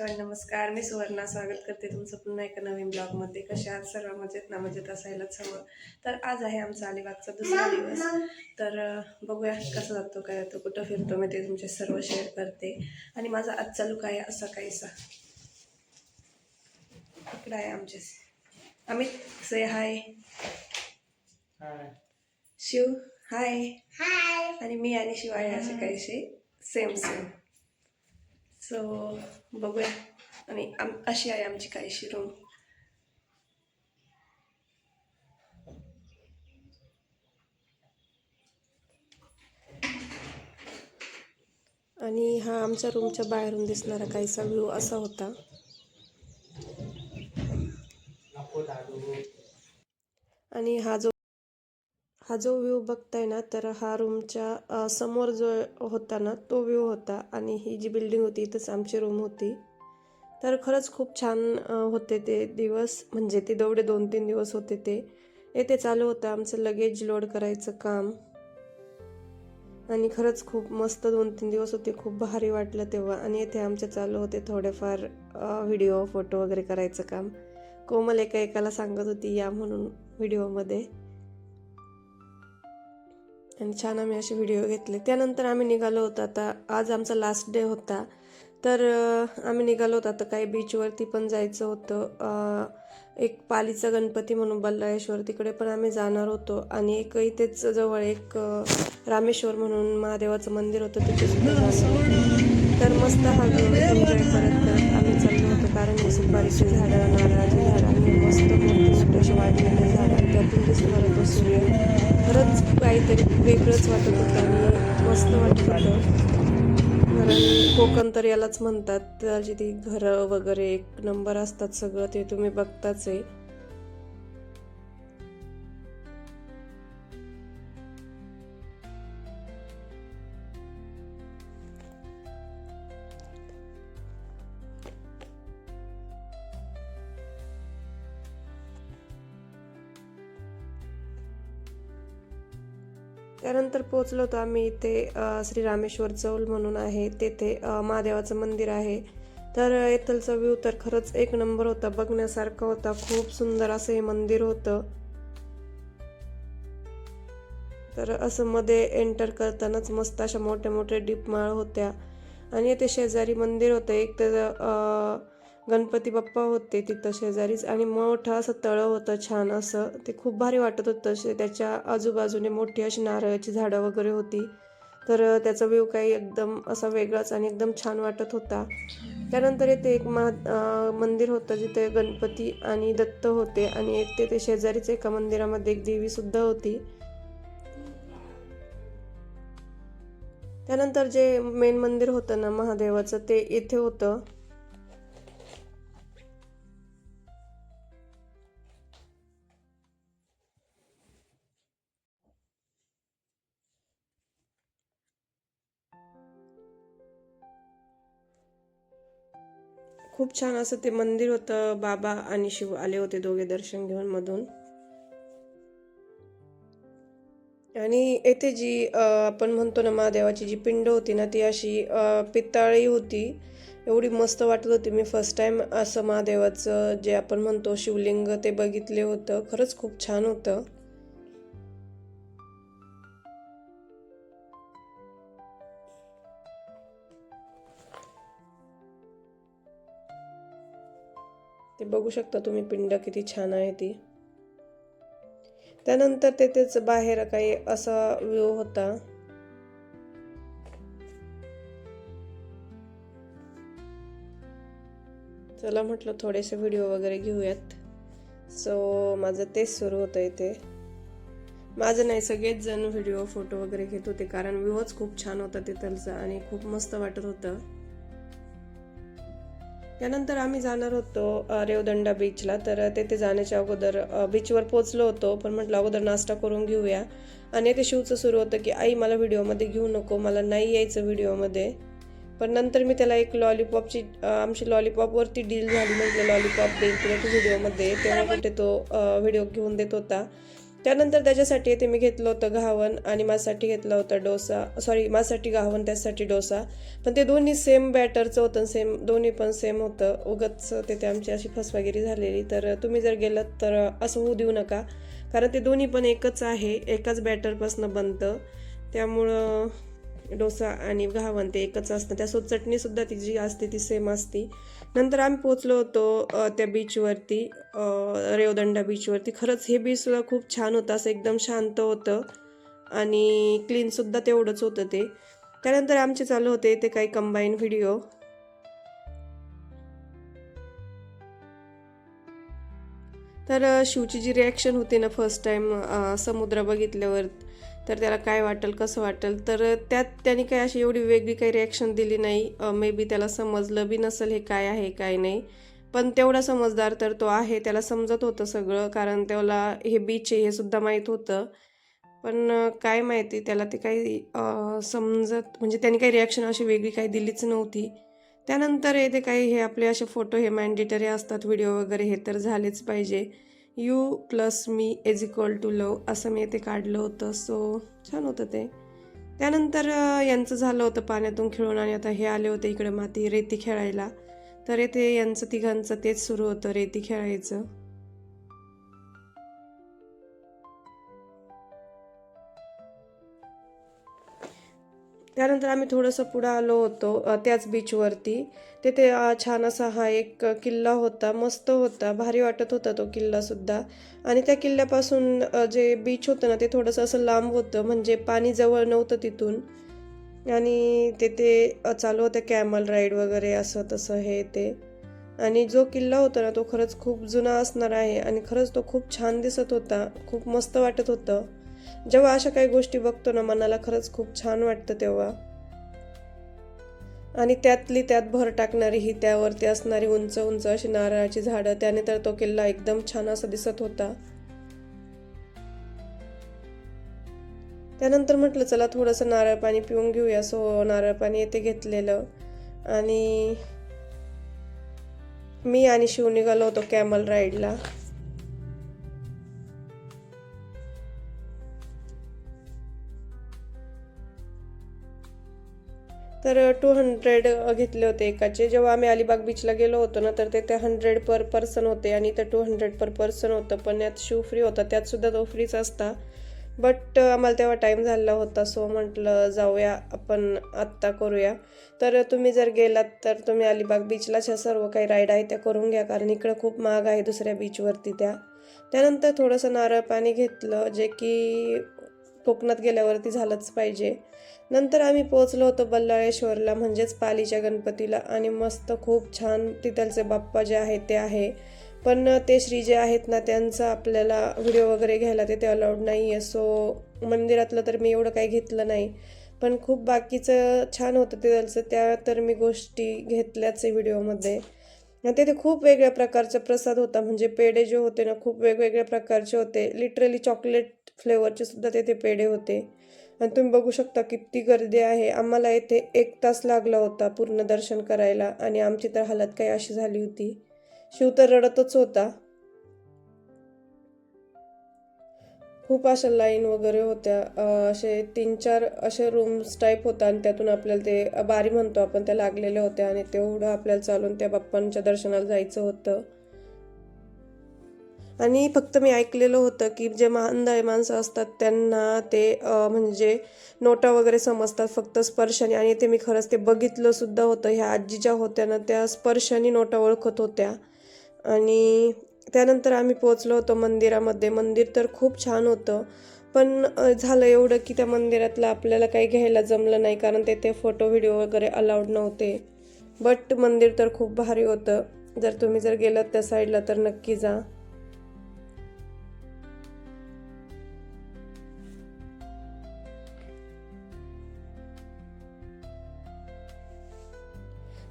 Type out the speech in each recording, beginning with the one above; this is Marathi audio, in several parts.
एव्हरीवन नमस्कार. मी सुवर्णा. स्वागत करते तुमचं पुन्हा एका नवीन ब्लॉगमध्ये. कशा आहात सर्व? मजेत ना? मजेत असायलाच हवं. तर आज आहे आमचा अलिबागचा दुसरा दिवस. तर बघूया कसा जातो काय जातो कुठं फिरतो मी ते तुमचे सर्व शेअर करते. आणि माझा आजचा लुक आहे असा काहीसा. इकडं आहे आमचे. अमित से हाय शिव हाय आणि मी आणि शिव आहे असे काहीसे. सेम सेम सो बघूया. आणि आम अशी आहे आमची काहीशी रूम आणि हा आमच्या रूमच्या बाहेरून दिसणारा काहीसा व्ह्यू असा होता. आणि हा जो हा जो व्ह्यू बघताय ना तर हा रूमच्या समोर जो होता ना तो व्ह्यू होता आणि ही जी बिल्डिंग होती इथंच आमची रूम होती. तर खरंच खूप छान होते ते दिवस. म्हणजे ते तेवढे दोन तीन दिवस होते ते. येथे चालू होतं आमचं लगेज लोड करायचं काम. आणि खरंच खूप मस्त दोन तीन दिवस होते खूप भारी वाटलं तेव्हा. आणि येथे आमचे चालू होते थोडेफार व्हिडिओ फोटो वगैरे करायचं काम. कोमल एका एकाला सांगत होती या म्हणून व्हिडिओमध्ये. आणि छान आम्ही असे व्हिडिओ घेतले. त्यानंतर आम्ही निघालो होतो आता. आज आमचा लास्ट डे होता. तर आम्ही निघालो होतो. आता काही बीचवरती पण जायचं होतं. एक पालीचा गणपती म्हणून बल्लाळेश्वर तिकडे पण आम्ही जाणार होतो. आणि एक इथेच जवळ एक रामेश्वर म्हणून महादेवाचं मंदिर होतं. तिथे सुद्धा तर मस्त हा एन्जॉय करत करत आम्ही चाललो. कारण सुपारीची झाडं नारळाची झाडं आणि मस्त मोठी मोठे असे वाढलेले झाडं त्यातून त्यातून दिसणार तो सूर्य. खरंच काहीतरी वेगळंच वाटत होतं आणि मस्त वाटत होतं. कारण कोकण तर यालाच म्हणतात त्याची ती घरं वगैरे एक नंबर असतात सगळं ते तुम्ही बघताच आहे. त्यानंतर पोहोचलो होतो आम्ही इथे श्रीरामेश्वर श्री रामेश्वर चौल म्हणून आहे. तेथे महादेवाचं मंदिर आहे. तर येथलचा व्ह्यू तर खरंच एक नंबर होता. बघण्यासारखा होता. खूप सुंदर असं हे मंदिर होतं. तर असं मध्ये एंटर करतानाच मस्त अशा मोठ्या मोठ्या डीपमाळ होत्या. आणि ते शेजारी मंदिर होतं. एक तर गणपती बाप्पा होते तिथं शेजारीच आणि मोठं असं तळं होतं छान असं. ते खूप भारी वाटत होतं असे त्याच्या आजूबाजूने मोठी अशी नारळाची झाडं वगैरे होती. तर त्याचा व्ह्यू काही एकदम असा वेगळाच आणि एकदम छान वाटत होता. त्यानंतर इथे एक महा मंदिर होतं जिथे गणपती आणि दत्त होते आणि एक ते ते शेजारीच एका मंदिरामध्ये एक देवीसुद्धा होती. त्यानंतर जे मेन मंदिर होतं ना महादेवाचं ते इथे होतं. खूप छान असं ते मंदिर होतं. बाबा आणि शिव आले होते दोघे दर्शन घेऊन मधून. आणि येथे जी आपण म्हणतो ना महादेवाची जी पिंड होती ना ती अशी पितळी होती. एवढी मस्त वाटत होती. मी फर्स्ट टाइम असं महादेवाचं जे आपण म्हणतो शिवलिंग ते बघितले होतं. खरंच खूप छान होतं. बघू शकता तुम्ही पिंड किती छान आहे ती. त्यानंतर तेथेच बाहेर काही असा व्ह्यू होता. चला म्हटलं थोडेसे व्हिडिओ वगैरे घेऊयात. सो माझं तेच सुरू होतं इथे. माझं नाही सगळेच जण व्हिडिओ फोटो वगैरे घेत होते कारण व्ह्यूच खूप छान होता तिथलचा आणि खूप मस्त वाटत होतं. त्यानंतर आम्ही जाणार होतो रेवदंडा बीचला तर तेथे जाण्याच्या अगोदर बीचवर पोचलो होतो. पण म्हटलं अगोदर नाश्ता करून घेऊया. आणि ते शिवचं सुरू होतं की आई मला व्हिडिओमध्ये घेऊ नको. मला नाही यायचं व्हिडिओमध्ये. पण नंतर मी त्याला एक लॉलीपॉपची आमची लॉलीपॉपवरती डील झाली. म्हटलं लॉलीपॉप देईल तुला तू व्हिडिओमध्ये. तेव्हा कुठे तो व्हिडिओ घेऊन देत होता. त्यानंतर त्याच्यासाठी ते मी घेतलं होतं घावन आणि माझ्यासाठी घेतलं होतं डोसा. सॉरी माझ्यासाठी घावन त्याच्यासाठी डोसा. पण ते दोन्ही सेम बॅटरचं होतं सेम दोन्ही पण सेम होतं. उगच तिथे आमची अशी फसवागिरी झालेली. तर तुम्ही जर गेलात तर असं होऊ देऊ नका. कारण ते दोन्ही पण एकच आहे. एकाच बॅटरपासनं बनतं. त्यामुळं डोसा आणि घावन ते एकच असतं. त्यासोबत चटणीसुद्धा ती जी असते ती सेम असते. नंतर आम्ही पोचलो होतो त्या बीचवरती रेवदंडा बीचवरती खरंच हे बीचला खूप छान होतं असं एकदम शांत होतं. आणि क्लीनसुद्धा तेवढंच होतं ते. त्यानंतर आमचे चालू होते ते काही कंबाईन व्हिडिओ तर शिवची जी रिॲक्शन होती ना फर्स्ट टाईम समुद्र बघितल्यावर तर त्याला काय वाटेल कसं वाटेल? तर त्यात त्याने काही अशी एवढी वेगळी काही रिॲक्शन दिली नाही. मे बी त्याला समजलं बी नसेल हे काय आहे काय नाही. पण तेवढा समजदार तर तो आहे त्याला समजत होतं सगळं. कारण त्याला हे बीच आहे हे सुद्धा माहीत होतं. पण काय माहिती त्याला ते काही समजत म्हणजे त्यांनी काही रिॲक्शन अशी वेगळी काही दिलीच नव्हती. त्यानंतर हे ते काही हे आपले असे फोटो हे मॅन्डेटरी असतात व्हिडिओ वगैरे हे तर झालेच पाहिजे. You plus me is equal to love असं मी ते काढलं होतं. सो छान होतं ते. त्यानंतर यांचं झालं होतं पाण्यातून खेळून आणि आता हे आले होते इकडे माती रेती खेळायला. तर येथे यांचं तिघांचं तेच सुरू होतं रेती खेळायचं. त्यानंतर आम्ही थोडंसं पुढं आलो होतो त्याच बीचवरती तिथे छान असा हा एक किल्ला होता मस्त होता भारी वाटत होता तो किल्लासुद्धा आणि त्या किल्ल्यापासून जे बीच होतं ना ते थोडंसं असं लांब होतं म्हणजे पाणी जवळ नव्हतं तिथून. आणि तिथे चालू होतं कॅमल राईड वगैरे असं तसं हे ते. आणि जो किल्ला होता ना तो खरंच खूप जुना असणार आहे. आणि खरंच तो खूप छान दिसत होता खूप मस्त वाटत होतं. जेव्हा अशा काही गोष्टी बघतो ना मनाला खरंच खूप छान वाटतं तेव्हा. आणि त्यातली त्यात भर टाकणारी ही त्यावरती असणारी उंच उंच अशी नारळाची झाडं त्याने तर तो किल्ला एकदम छान असा दिसत होता. त्यानंतर म्हटलं चला थोडंसं नारळ पाणी पिऊन घेऊया. सो नारळ पाणी येथे घेतलेलं. आणि मी आणि शिव निघालो होतो कॅमल राईडला तर टू हंड्रेड घेतले होते एकाचे. जेव्हा आम्ही अलिबाग बीचला गेलो होतो ना तर ते ते हंड्रेड पर पर्सन होते आणि ते टू हंड्रेड पर पर्सन होतं. पण यात शू फ्री होता. त्यात सुद्धा तो फ्रीच असता. बट आम्हाला तेव्हा टाईम झाला होता. सो म्हटलं जाऊया आपण आत्ता करूया. तर तुम्ही जर गेलात तर तुम्ही अलिबाग बीचलाच ह्या सर्व काही राईड आहे त्या करून घ्या. कारण इकडं खूप महाग आहे दुसऱ्या बीचवरती त्या. त्यानंतर थोडंसं नारळ पाणी घेतलं. जे की कोकणात गेल्यावरती झालंच पाहिजे. नंतर आम्ही पोहोचलो होतो बल्लाळेश्वरला म्हणजेच पालीच्या गणपतीला. आणि मस्त खूप छान तिथलचे बाप्पा जे आहेत ते आहे. पण ते श्री जे आहेत ना त्यांचा आपल्याला व्हिडिओ वगैरे घ्यायला तिथे अलाउड नाही आहे सो मंदिरातलं तर मी एवढं काही घेतलं नाही. पण खूप बाकीचं छान होतं तिथलचं त्या तर मी गोष्टी घेतल्याच आहे व्हिडिओमध्ये. आणि तिथे खूप वेगळ्या प्रकारचा प्रसाद होता. म्हणजे पेढे जे होते ना खूप वेगवेगळ्या प्रकारचे होते. लिटरली चॉकलेट फ्लेवरचे सुद्धा तिथे पेढे होते. आणि तुम्ही बघू शकता किती गर्दी आहे. आम्हाला येथे एक तास लागला होता पूर्ण दर्शन करायला. आणि आमची तर हालत काही अशी झाली होती. शिव तर रडतच होता. खूप अशा लाईन वगैरे होत्या. असे तीन चार असे रूम्स टाईप होता आणि त्यातून आपल्याला ते बारी म्हणतो आपण त्या लागलेल्या होत्या आणि तेवढं आपल्याला चालून त्या बाप्पांच्या दर्शनाला जायचं होतं. आणि फक्त मी ऐकलेलं होतं की जे महानदाय माणसं असतात त्यांना ते म्हणजे नोटा वगैरे समजतात फक्त स्पर्शाने. आणि ते मी खरंच ते बघितलं सुद्धा होतं. ह्या आजी ज्या होत्या ना त्या स्पर्शाने नोटा ओळखत होत्या. आणि त्यानंतर आम्ही पोचलो होतो मंदिरामध्ये. मंदिर तर खूप छान होतं पण झालं एवढं की त्या मंदिरातलं आपल्याला काही घ्यायला जमलं नाही कारण तेथे फोटो व्हिडिओ वगैरे अलाउड नव्हते. बट मंदिर तर खूप भारी होतं. जर तुम्ही जर गेलात त्या साईडला तर नक्की जा.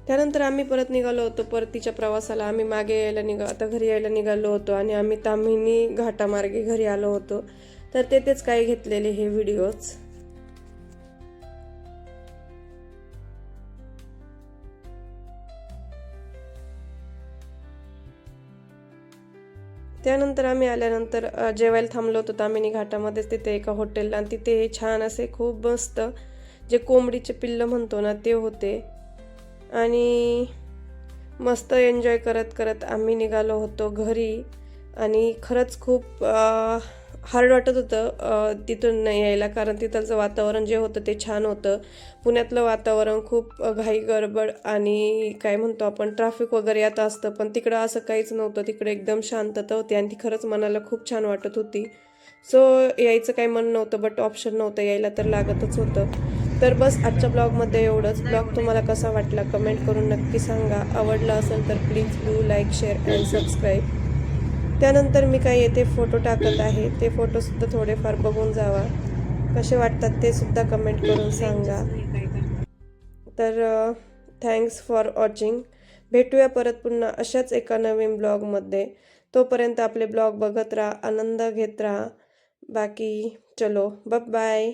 त्यानंतर आम्ही परत निघालो होतो परतीच्या प्रवासाला. आम्ही मागे यायला निघा आता घरी यायला निघालो होतो आणि आम्ही तामिनी घाटामार्गे घरी आलो होतो. तर तेथेच काय घेतलेले हे व्हिडिओज त्यानंतर आम्ही आल्यानंतर जेवायला थांबलो होतो तामिनी घाटामध्येच तिथे एका हॉटेलला आणि तिथे छान असे खूप मस्त जे कोंबडीचे पिल्लं म्हणतो ना ते होते. आणि मस्त एन्जॉय करत करत आम्ही निघालो होतो घरी. आणि खरंच खूप हार्ड वाटत होतं तिथून नाही यायला. कारण तिथलचं वातावरण जे होतं ते छान होतं. पुण्यातलं वातावरण खूप घाई गडबड आणि काय म्हणतो आपण ट्रॅफिक वगैरे आता असतं. पण तिकडं असं काहीच नव्हतं. तिकडे एकदम शांतता होती आणि ती खरंच मनाला खूप छान वाटत होती. सो यायचं काही मन नव्हतं बट ऑप्शन नव्हतं. यायला तर लागतच होतं. तर बस आजच्या ब्लॉगमध्ये एवढंच. ब्लॉग तुम्हाला कसा वाटला कमेंट करून नक्की सांगा. आवडला असेल तर please do like share and subscribe त्यानंतर मी काही येथे फोटो टाकत आहे ते फोटोसुद्धा थोडेफार बघून जावा. कसे वाटतात ते सुद्धा कमेंट करून सांगा. तर थँक्स फॉर वॉचिंग भेटूया परत पुन्हा अशाच एका नवीन ब्लॉगमध्ये. तोपर्यंत आपले ब्लॉग बघत राहा आनंद घेत राहा. बाकी चलो बाय